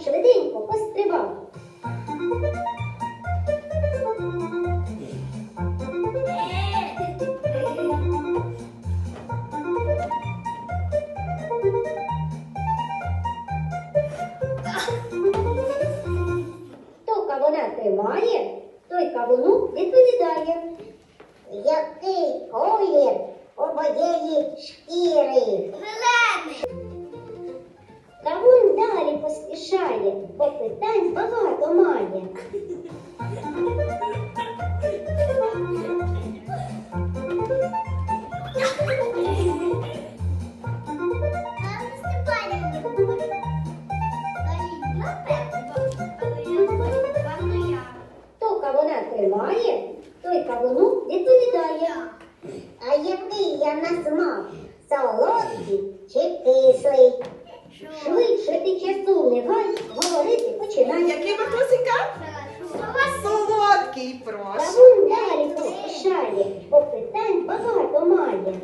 швидко пострибав. Хто кавуна тримає, той кавуну відповідає. Який колір у шкіри? Зелений. Кавун далі поспішає, бо питань багато має. Який Матусика? Солодкий, прошу. Далі, шалі, бо питань багато має.